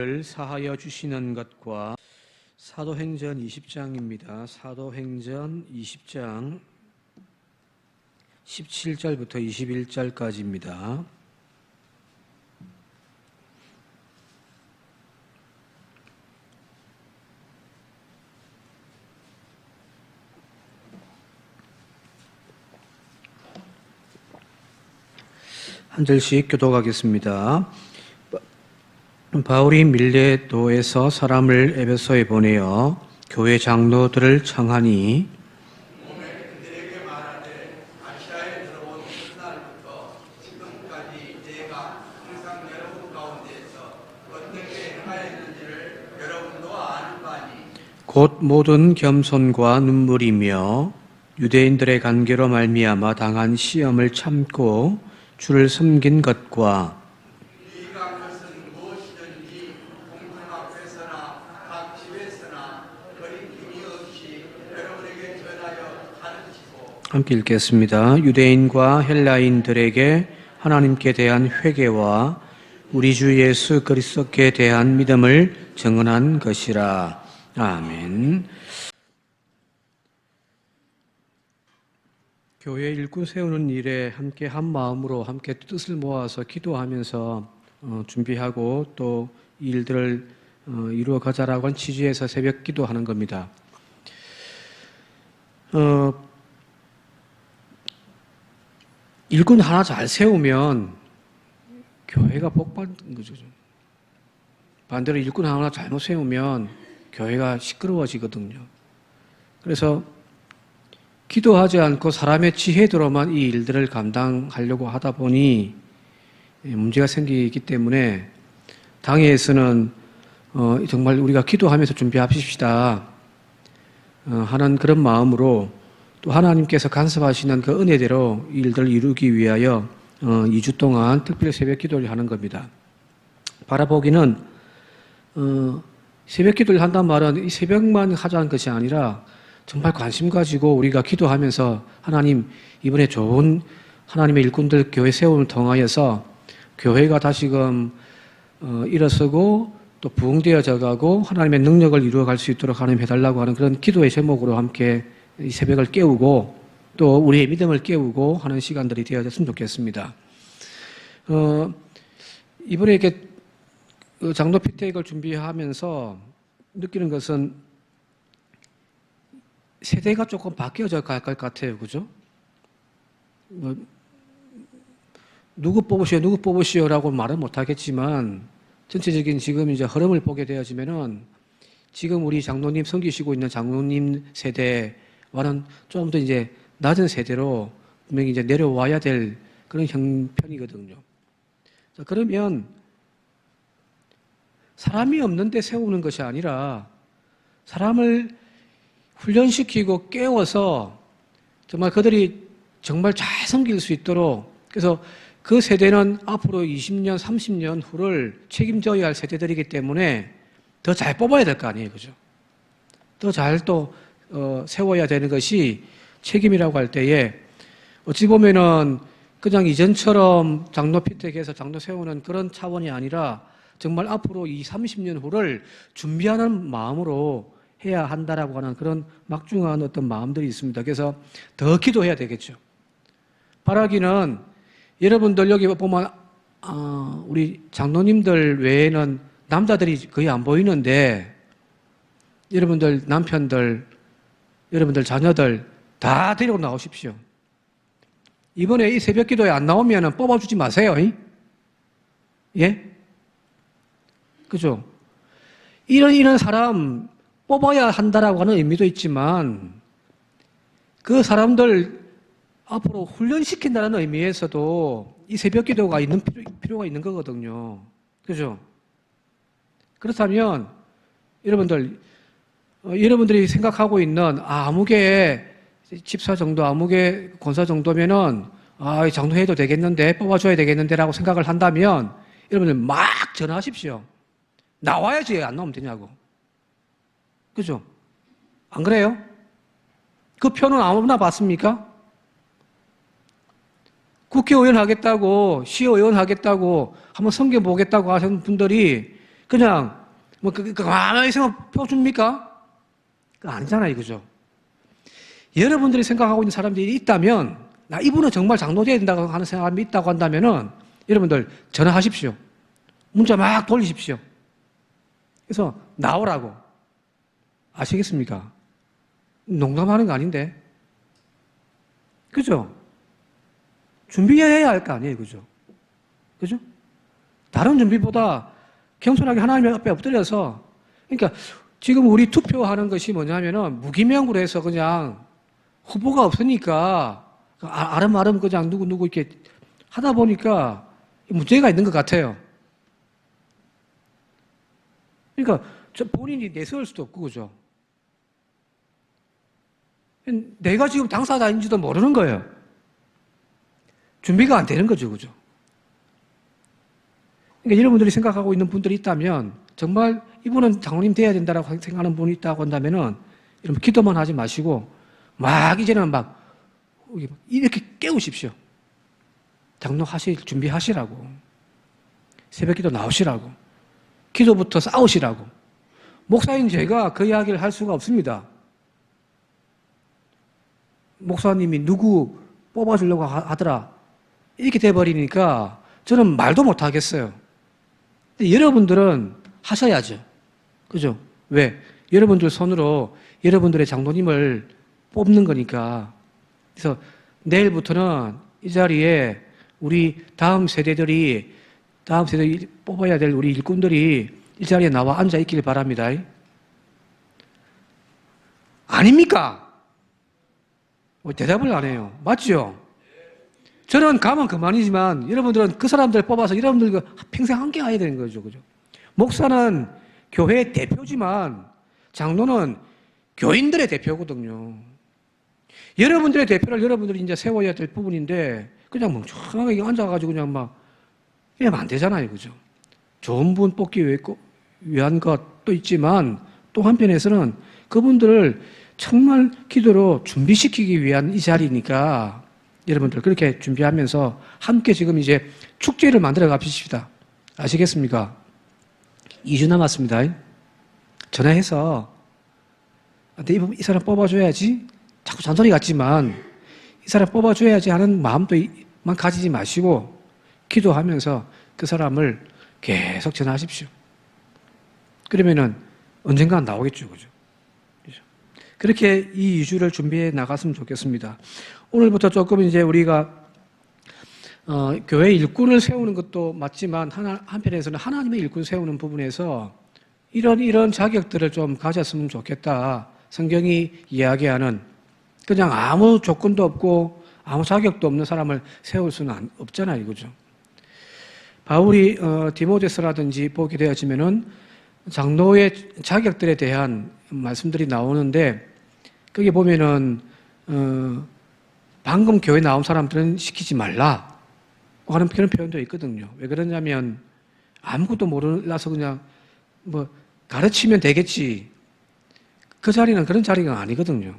를 사하여 주시는 것과 사도행전 20장입니다. 사도행전 20장 17절부터 21절까지입니다. 한 절씩 교독하겠습니다. 바울이 밀레도에서 사람을 에베소에 보내어 교회 장로들을 청하니 곧 모든 겸손과 눈물이며 유대인들의 간계로 말미암아 당한 시험을 참고 주를 섬긴 것과 함께 읽겠습니다. 유대인과 헬라인들에게 하나님께 대한 회개와 우리 주 예수 그리스도께 대한 믿음을 증언한 것이라. 아멘. 교회 일꾼 세우는 일에 함께 한 마음으로 함께 뜻을 모아서 기도하면서 어, 준비하고 또이 일들을 어, 이루어 가자라고 한 취지에서 새벽 기도하는 겁니다. 어, 일꾼 하나 잘 세우면 교회가 복받는 거죠. 반대로 일꾼 하나 잘못 세우면 교회가 시끄러워지거든요. 그래서 기도하지 않고 사람의 지혜대로만 이 일들을 감당하려고 하다 보니 문제가 생기기 때문에 당회에서는 어, 정말 우리가 기도하면서 준비합시다 어, 하는 그런 마음으로 또 하나님께서 간섭하시는 그 은혜대로 이 일들을 이루기 위하여 어, 2주 동안 특별 새벽 기도를 하는 겁니다. 바라보기는 어, 새벽 기도를 한단 말은 이 새벽만 하자는 것이 아니라 정말 관심 가지고 우리가 기도하면서 하나님 이번에 좋은 하나님의 일꾼들 교회 세움을 통하여서 교회가 다시금 어, 일어서고 또 부흥되어져 가고 하나님의 능력을 이루어갈 수 있도록 하나님 해달라고 하는 그런 기도의 제목으로 함께 이 새벽을 깨우고 또 우리의 믿음을 깨우고 하는 시간들이 되어졌으면 좋겠습니다. 어, 이번에 이렇게 그 장로 피택을 준비하면서 느끼는 것은 세대가 조금 바뀌어져 갈 것 같아요. 그죠? 뭐, 누구 뽑으시오, 누구 뽑으시오라고 말은 못하겠지만, 전체적인 지금 이제 흐름을 보게 되어지면은, 지금 우리 장로님 섬기시고 있는 장로님 세대 와는 좀 더 이제 낮은 세대로 분명히 이제 내려와야 될 그런 형편이거든요. 자, 그러면, 사람이 없는데 세우는 것이 아니라, 사람을 훈련시키고 깨워서 정말 그들이 정말 잘 섬길 수 있도록 그래서 그 세대는 앞으로 20년, 30년 후를 책임져야 할 세대들이기 때문에 더 잘 뽑아야 될 거 아니에요. 그죠? 더 잘 또, 어, 세워야 되는 것이 책임이라고 할 때에 어찌 보면은 그냥 이전처럼 장로 피택해서 장로 세우는 그런 차원이 아니라 정말 앞으로 이 30년 후를 준비하는 마음으로 해야 한다라고 하는 그런 막중한 어떤 마음들이 있습니다. 그래서 더 기도해야 되겠죠. 바라기는 여러분들 여기 보면 아, 우리 장로님들 외에는 남자들이 거의 안 보이는데 여러분들 남편들, 여러분들 자녀들 다 데리고 나오십시오. 이번에 이 새벽 기도에 안 나오면 뽑아주지 마세요. 예? 그죠? 이런, 이런 사람 뽑아야 한다라고 하는 의미도 있지만 그 사람들 앞으로 훈련시킨다는 의미에서도 이 새벽 기도가 있는 필요, 가 있는 거거든요. 그죠? 그렇다면 여러분들 어, 여러분들이 생각하고 있는 아, 아무개 집사 정도, 아무개 권사 정도면은 아, 장로해도 되겠는데 뽑아줘야 되겠는데라고 생각을 한다면 여러분들 막 전화하십시오. 나와야지 안 나오면 되냐고. 그죠? 안 그래요? 그 표는 아무나 받습니까? 국회의원 하겠다고, 시의원 하겠다고, 한번 섬겨보겠다고 하시는 분들이 그냥 뭐 그, 그 가만히 생각 펴줍니까? 그 아니잖아요, 그죠? 여러분들이 생각하고 있는 사람들이 있다면 나 이분은 정말 장로돼야 된다고 하는 사람이 있다고 한다면은 여러분들 전화하십시오. 문자 막 돌리십시오. 그래서 나오라고 아시겠습니까? 농담하는 거 아닌데, 그죠? 준비해야 할 거 아니에요, 그죠? 그죠? 다른 준비보다 겸손하게 하나님 앞에 엎드려서, 그러니까 지금 우리 투표하는 것이 뭐냐면은 무기명으로 해서 그냥 후보가 없으니까 아- 아름아름 그냥 누구누구 이렇게 하다 보니까 문제가 있는 것 같아요. 그러니까 저 본인이 내세울 수도 없고, 그죠? 내가 지금 당사자인지도 모르는 거예요. 준비가 안 되는 거죠, 그죠? 그러니까 여러분들이 생각하고 있는 분들이 있다면 정말 이분은 장로님 돼야 된다라고 생각하는 분이 있다고 한다면은 여러분 기도만 하지 마시고 막 이제는 막 이렇게 깨우십시오. 장로 하실 준비하시라고. 새벽 기도 나오시라고. 기도부터 싸우시라고. 목사인 제가 그 이야기를 할 수가 없습니다. 목사님이 누구 뽑아주려고 하- 하더라. 이렇게 돼버리니까 저는 말도 못 하겠어요. 근데 여러분들은 하셔야죠. 그죠? 왜? 여러분들 손으로 여러분들의 장로님을 뽑는 거니까. 그래서 내일부터는 이 자리에 우리 다음 세대들이 다음 세대 일- 뽑아야 될 우리 일꾼들이 이 자리에 나와 앉아 있길 바랍니다. 아닙니까? 뭐 대답을 안 해요. 맞죠? 저는 가면 그만이지만 여러분들은 그 사람들 뽑아서 여러분들 평생 함께 해야 되는 거죠. 그죠? 목사는 교회 대표지만 장로는 교인들의 대표거든요. 여러분들의 대표를 여러분들이 이제 세워야 될 부분인데 그냥 멍청하게 앉아가지고 그냥 막 이러면 안 되잖아요. 그죠? 좋은 분 뽑기 위한 것도 있지만 또 한편에서는 그분들을 정말 기도로 준비시키기 위한 이 자리니까 여러분들 그렇게 준비하면서 함께 지금 이제 축제를 만들어 갑시다. 아시겠습니까? 2주 남았습니다. 전화해서 내 이, 이 사람 뽑아줘야지. 자꾸 잔소리 같지만 이 사람 뽑아줘야지 하는 마음도 이- 만 가지지 마시고 기도하면서 그 사람을 계속 전화하십시오. 그러면은 언젠가 나오겠죠. 그죠? 그렇게 이 2주를 준비해 나갔으면 좋겠습니다. 오늘부터 조금 이제 우리가 어, 교회 일꾼을 세우는 것도 맞지만 하나, 한편에서는 하나님의 일꾼 세우는 부분에서 이런 이런 자격들을 좀 가졌으면 좋겠다. 성경이 이야기하는 그냥 아무 조건도 없고 아무 자격도 없는 사람을 세울 수는 안- 없잖아요, 그죠? 바울이 어, 디모데서라든지 보게 되어지면은 장로의 자격들에 대한 말씀들이 나오는데 거기 보면은 어, 방금 교회 나온 사람들은 시키지 말라 하는 그런 표현도 있거든요. 왜 그러냐면 아무것도 몰라서 그냥 뭐 가르치면 되겠지. 그 자리는 그런 자리가 아니거든요.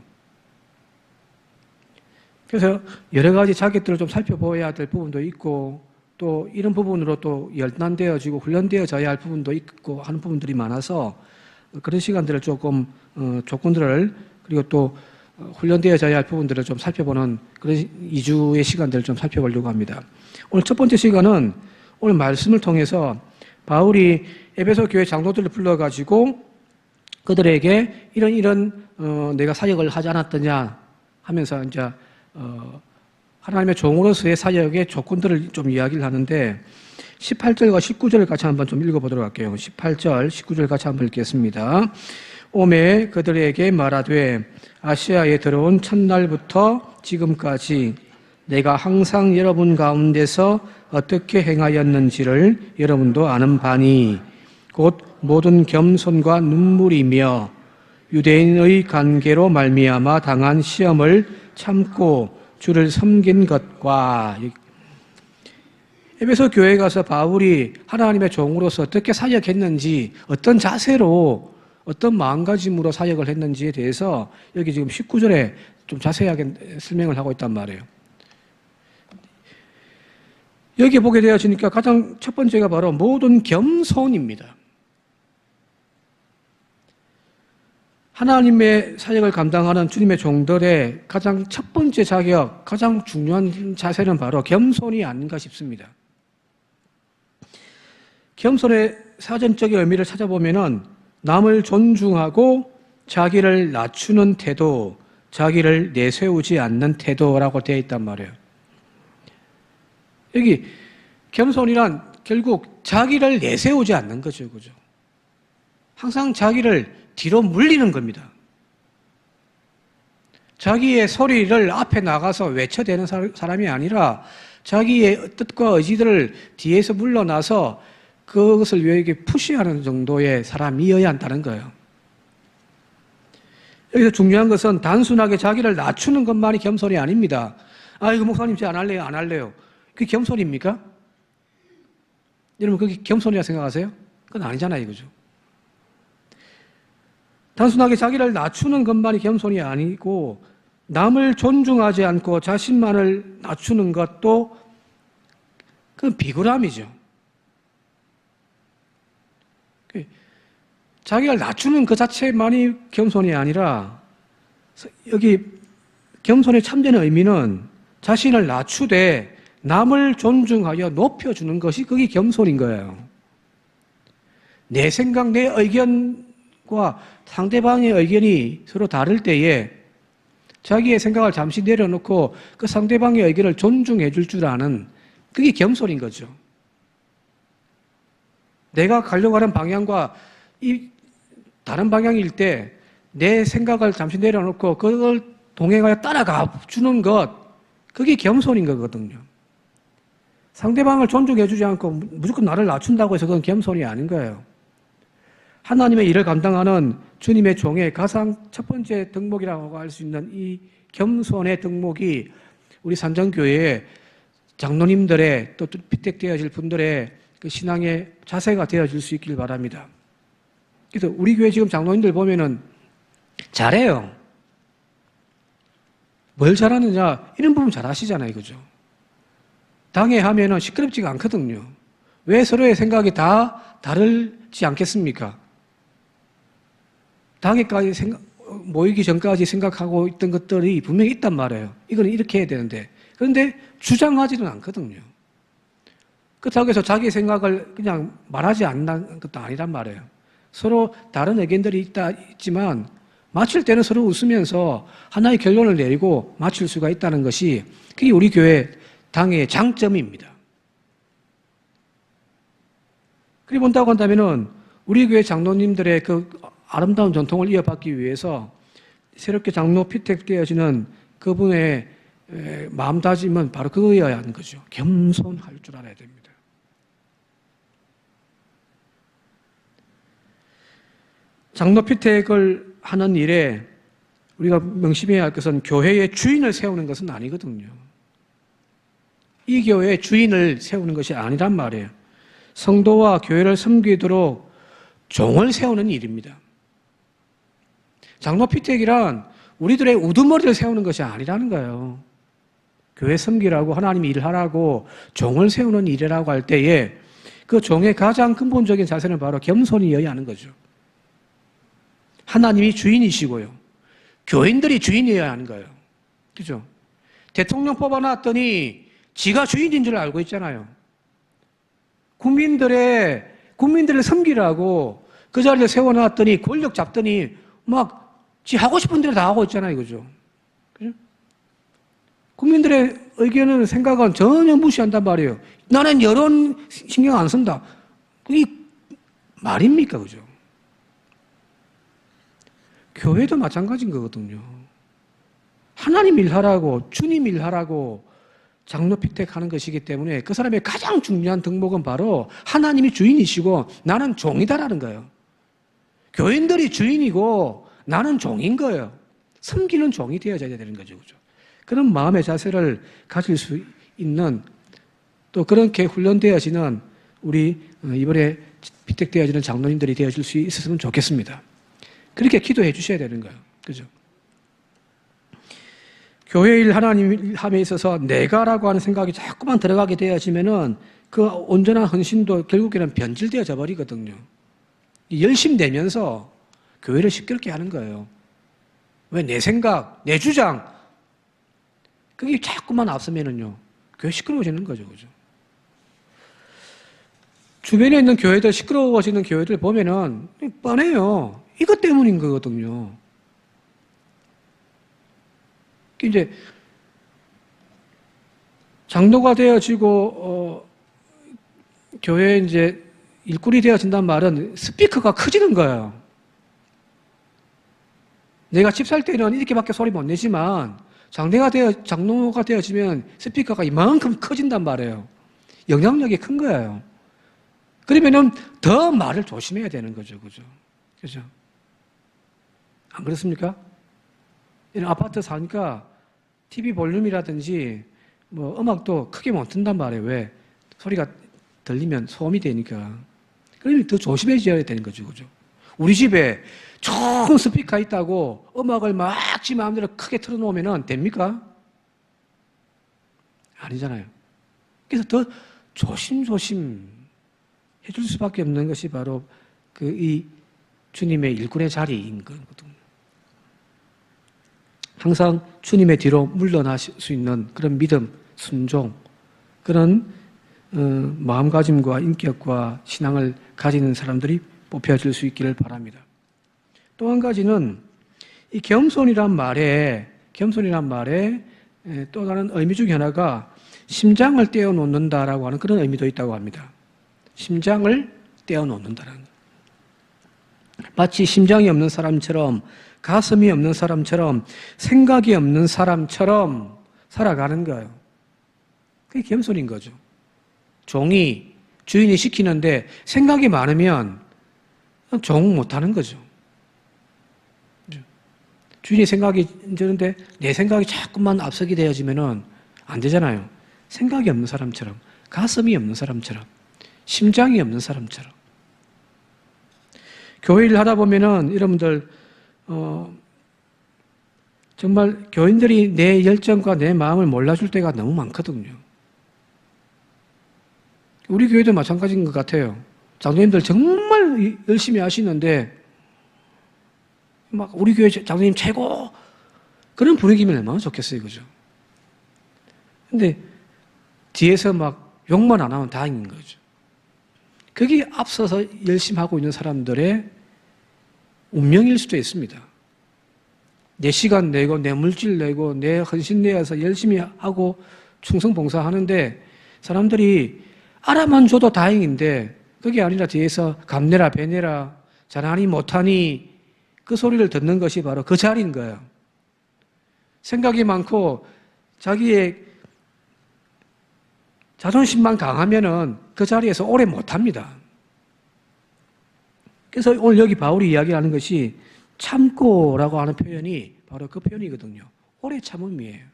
그래서 여러 가지 자격들을 좀 살펴보아야 될 부분도 있고 또 이런 부분으로 또 연단되어지고 훈련되어져야 할 부분도 있고 하는 부분들이 많아서 그런 시간들을 조금 어, 조건들을 그리고 또 어, 훈련되어져야 할 부분들을 좀 살펴보는 그런 2주의 시간들을 좀 살펴보려고 합니다. 오늘 첫 번째 시간은 오늘 말씀을 통해서 바울이 에베소 교회 장로들을 불러가지고 그들에게 이런 이런 어, 내가 사역을 하지 않았더냐 하면서 이제 어, 하나님의 종으로서의 사역의 조건들을 좀 이야기를 하는데 18절과 19절을 같이 한번 좀 읽어보도록 할게요. 18절, 19절 같이 한번 읽겠습니다. 오메 그들에게 말하되 아시아에 들어온 첫날부터 지금까지 내가 항상 여러분 가운데서 어떻게 행하였는지를 여러분도 아는 바니 곧 모든 겸손과 눈물이며 유대인의 관계로 말미암아 당한 시험을 참고 주를 섬긴 것과 에베소 교회 가서 바울이 하나님의 종으로서 어떻게 사역했는지 어떤 자세로 어떤 마음가짐으로 사역을 했는지에 대해서 여기 지금 19절에 좀 자세하게 설명을 하고 있단 말이에요. 여기 보게 되어지니까 가장 첫 번째가 바로 모든 겸손입니다. 하나님의 사역을 감당하는 주님의 종들의 가장 첫 번째 자격, 가장 중요한 자세는 바로 겸손이 아닌가 싶습니다. 겸손의 사전적인 의미를 찾아보면은 남을 존중하고 자기를 낮추는 태도, 자기를 내세우지 않는 태도라고 되어 있단 말이에요. 여기 겸손이란 결국 자기를 내세우지 않는 거죠. 그죠? 항상 자기를 뒤로 물리는 겁니다. 자기의 소리를 앞에 나가서 외쳐대는 사람이 아니라 자기의 뜻과 의지들을 뒤에서 물러나서 그것을 위해 푸시하는 정도의 사람이어야 한다는 거예요. 여기서 중요한 것은 단순하게 자기를 낮추는 것만이 겸손이 아닙니다. 아, 이거 목사님 제안 할래요? 안 할래요? 그게 겸손입니까? 여러분, 그게 겸손이라 생각하세요? 그건 아니잖아요, 이거죠. 단순하게 자기를 낮추는 것만이 겸손이 아니고, 남을 존중하지 않고 자신만을 낮추는 것도 그건 비굴함이죠. 자기를 낮추는 그 자체만이 겸손이 아니라 여기 겸손의 참된 의미는 자신을 낮추되 남을 존중하여 높여주는 것이 그게 겸손인 거예요. 내 생각, 내 의견과 상대방의 의견이 서로 다를 때에 자기의 생각을 잠시 내려놓고 그 상대방의 의견을 존중해 줄 줄 아는 그게 겸손인 거죠. 내가 가려고 하는 방향과 이 다른 방향일 때 내 생각을 잠시 내려놓고 그걸 동행하여 따라가 주는 것, 그게 겸손인 거거든요. 상대방을 존중해 주지 않고 무조건 나를 낮춘다고 해서 그건 겸손이 아닌 거예요. 하나님의 일을 감당하는 주님의 종의 가장 첫 번째 덕목이라고 할 수 있는 이 겸손의 덕목이 우리 산정교회의 장로님들의 또 피택되어질 분들의 그 신앙의 자세가 되어질 수 있길 바랍니다. 그래서 우리 교회 지금 장로님들 보면은 잘해요. 뭘 잘하느냐? 이런 부분 잘 아시잖아요. 그죠? 당회하면은 시끄럽지가 않거든요. 왜 서로의 생각이 다 다르지 않겠습니까? 당회까지 생각, 모이기 전까지 생각하고 있던 것들이 분명히 있단 말이에요. 이거는 이렇게 해야 되는데. 그런데 주장하지는 않거든요. 그렇다고 해서 자기 생각을 그냥 말하지 않는 것도 아니란 말이에요. 서로 다른 의견들이 있다, 있지만 마칠 때는 서로 웃으면서 하나의 결론을 내리고 마칠 수가 있다는 것이 그게 우리 교회 당의 장점입니다. 그리 본다고 한다면은 우리 교회 장로님들의 그 아름다운 전통을 이어받기 위해서 새롭게 장로 피택되어지는 그분의 마음다짐은 바로 그거여야 하는 거죠. 겸손할 줄 알아야 됩니다. 장로 피택을 하는 일에 우리가 명심해야 할 것은 교회의 주인을 세우는 것은 아니거든요. 이 교회의 주인을 세우는 것이 아니란 말이에요. 성도와 교회를 섬기도록 종을 세우는 일입니다. 장로 피택이란 우리들의 우두머리를 세우는 것이 아니라는 거예요. 교회 섬기라고 하나님 일을 하라고 종을 세우는 일이라고 할 때에 그 종의 가장 근본적인 자세는 바로 겸손이어야 하는 거죠. 하나님이 주인이시고요. 교인들이 주인이어야 하는 거예요. 그죠? 대통령 뽑아놨더니 지가 주인인 줄 알고 있잖아요. 국민들의, 국민들을 섬기라고 그 자리에 세워놨더니 권력 잡더니 막 지 하고 싶은 대로 다 하고 있잖아요. 그죠? 그죠? 국민들의 의견은 생각은 전혀 무시한단 말이에요. 나는 여론 신경 안 쓴다. 그게 말입니까? 그죠? 교회도 마찬가지인 거거든요. 하나님 일하라고, 주님 일하라고 장로 피택하는 것이기 때문에 그 사람의 가장 중요한 덕목은 바로 하나님이 주인이시고 나는 종이다라는 거예요. 교인들이 주인이고 나는 종인 거예요. 섬기는 종이 되어져야 되는 거죠. 그죠? 그런 마음의 자세를 가질 수 있는 또 그렇게 훈련되어지는 우리 이번에 피택되어지는 장로님들이 되어질 수 있었으면 좋겠습니다. 그렇게 기도해 주셔야 되는 거예요. 그죠? 교회 일 하나님 함에 있어서 내가라고 하는 생각이 자꾸만 들어가게 되어지면은 그 온전한 헌신도 결국에는 변질되어져 버리거든요. 열심 내면서 교회를 시끄럽게 하는 거예요. 왜 내 생각, 내 주장 그게 자꾸만 앞서면은요 교회 시끄러워지는 거죠, 그죠? 주변에 있는 교회들 시끄러워지는 교회들 보면은 뻔해요. 이것 때문인 거거든요. 이제 장로가 되어지고 어, 교회 이제 일꾼이 되어진단 말은 스피커가 커지는 거예요. 내가 집 살 때는 이렇게밖에 소리 못 내지만 장대가 되어 장로가 되어지면 스피커가 이만큼 커진단 말이에요. 영향력이 큰 거예요. 그러면은 더 말을 조심해야 되는 거죠, 그죠? 그죠? 안 그렇습니까? 이런 아파트 사니까 TV 볼륨이라든지 뭐 음악도 크게 못 튼단 말이에요. 왜? 소리가 들리면 소음이 되니까. 그러면 더 조심해져야 되는 거죠, 그죠? 우리 집에 좋은 스피커 있다고 음악을 막지 마음대로 크게 틀어놓으면 됩니까? 아니잖아요. 그래서 더 조심조심 해줄 수밖에 없는 것이 바로 그 이 주님의 일꾼의 자리인 거거든요. 항상 주님의 뒤로 물러나실 수 있는 그런 믿음, 순종, 그런 어, 마음가짐과 인격과 신앙을 가지는 사람들이 뽑혀질 수 있기를 바랍니다. 또 한 가지는 이 겸손이란 말에 겸손이란 말에 에, 또 다른 의미 중에 하나가 심장을 떼어 놓는다라고 하는 그런 의미도 있다고 합니다. 심장을 떼어 놓는다라는 마치 심장이 없는 사람처럼 가슴이 없는 사람처럼 생각이 없는 사람처럼 살아가는 거예요. 그게 겸손인 거죠. 종이 주인이 시키는데 생각이 많으면 종 못하는 거죠. 주인이 생각이 드는데 내 생각이 자꾸만 앞서게 되어지면은 안 되잖아요. 생각이 없는 사람처럼, 가슴이 없는 사람처럼, 심장이 없는 사람처럼. 교회 일 하다 보면은 여러분들, 어, 정말 교인들이 내 열정과 내 마음을 몰라줄 때가 너무 많거든요. 우리 교회도 마찬가지인 것 같아요. 장로님들 정말 열심히 하시는데, 막 우리 교회 장로님 최고! 그런 분위기면 얼마나 좋겠어요, 그죠? 근데 뒤에서 막 욕만 안 하면 다행인 거죠. 거기 앞서서 열심히 하고 있는 사람들의 운명일 수도 있습니다. 내 시간 내고, 내 물질 내고, 내 헌신 내어서 열심히 하고 충성 봉사 하는데 사람들이 알아만 줘도 다행인데 그게 아니라 뒤에서 감내라, 배내라, 잘하니 못하니 그 소리를 듣는 것이 바로 그 자리인 거예요. 생각이 많고 자기의 자존심만 강하면은 그 자리에서 오래 못 합니다. 그래서 오늘 여기 바울이 이야기하는 것이 참고라고 하는 표현이 바로 그 표현이거든요. 오래 참음이에요.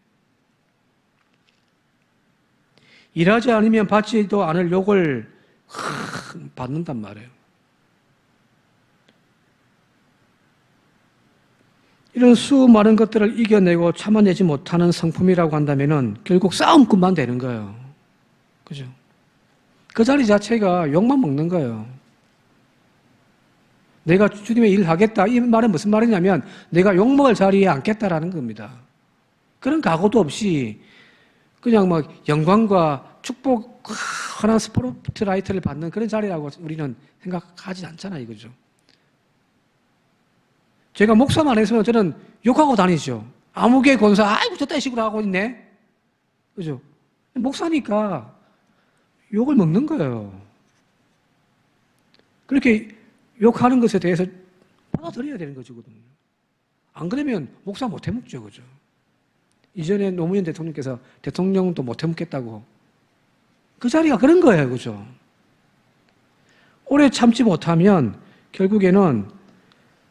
일하지 않으면 받지도 않을 욕을 받는단 말이에요. 이런 수많은 것들을 이겨내고 참아내지 못하는 성품이라고 한다면은 결국 싸움꾼만 되는 거예요. 그죠? 그 자리 자체가 욕만 먹는 거예요. 내가 주님의 일을 하겠다. 이 말은 무슨 말이냐면 내가 욕먹을 자리에 앉겠다라는 겁니다. 그런 각오도 없이 그냥 막 영광과 축복 하나 스포트라이트를 받는 그런 자리라고 우리는 생각하지 않잖아요. 이거죠. 제가 목사만 해서 저는 욕하고 다니죠. 아무개 권사, 아이고, 저딴 식으로 하고 있네. 그죠? 목사니까 욕을 먹는 거예요. 그렇게 욕하는 것에 대해서 받아들여야 되는 거거든요. 안 그러면 목사 못 해먹죠, 그죠? 이전에 노무현 대통령께서 대통령도 못 해먹겠다고. 그 자리가 그런 거예요, 그죠? 오래 참지 못하면 결국에는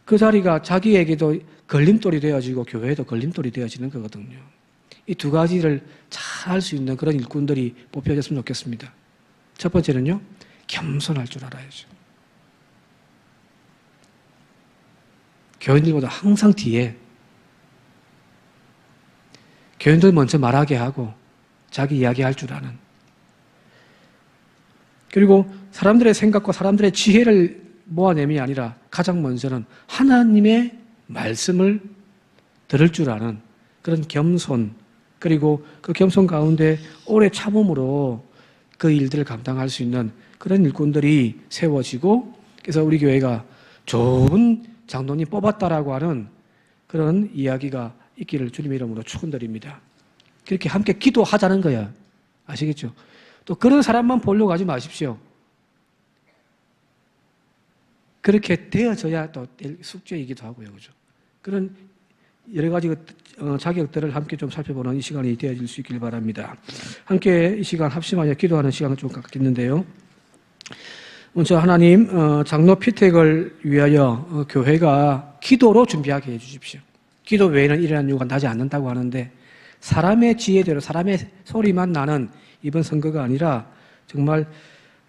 그 자리가 자기에게도 걸림돌이 되어지고 교회에도 걸림돌이 되어지는 거거든요. 이 두 가지를 잘 할 수 있는 그런 일꾼들이 뽑혀졌으면 좋겠습니다. 첫 번째는요, 겸손할 줄 알아야죠. 교인들보다 항상 뒤에. 교인들 먼저 말하게 하고 자기 이야기할 줄 아는. 그리고 사람들의 생각과 사람들의 지혜를 모아냄이 아니라 가장 먼저는 하나님의 말씀을 들을 줄 아는 그런 겸손 그리고 그 겸손 가운데 오래 참음으로 그 일들을 감당할 수 있는 그런 일꾼들이 세워지고 그래서 우리 교회가 좋은 장로님 뽑았다라고 하는 그런 이야기가 있기를 주님의 이름으로 축원드립니다. 그렇게 함께 기도하자는 거야. 아시겠죠? 또 그런 사람만 보려고 하지 마십시오. 그렇게 되어져야 또될 숙제이기도 하고요. 그죠? 그런 여러 가지 그, 어, 자격들을 함께 좀 살펴보는 이 시간이 되어질 수 있길 바랍니다. 함께 이 시간 합심하여 기도하는 시간을 좀 갖겠는데요. 먼저 하나님 어, 장로 피택을 위하여 어, 교회가 기도로 준비하게 해주십시오. 기도 외에는 일어난 이유가 나지 않는다고 하는데 사람의 지혜대로 사람의 소리만 나는 이번 선거가 아니라 정말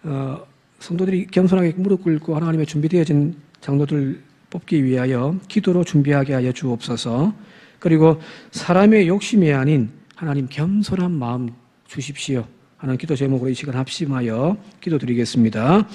어, 성도들이 겸손하게 무릎 꿇고 하나님의 준비되어진 장로들 뽑기 위하여 기도로 준비하게 하여 주옵소서. 그리고 사람의 욕심이 아닌 하나님 겸손한 마음 주십시오. 하는 기도 제목으로 이 시간 합심하여 기도드리겠습니다.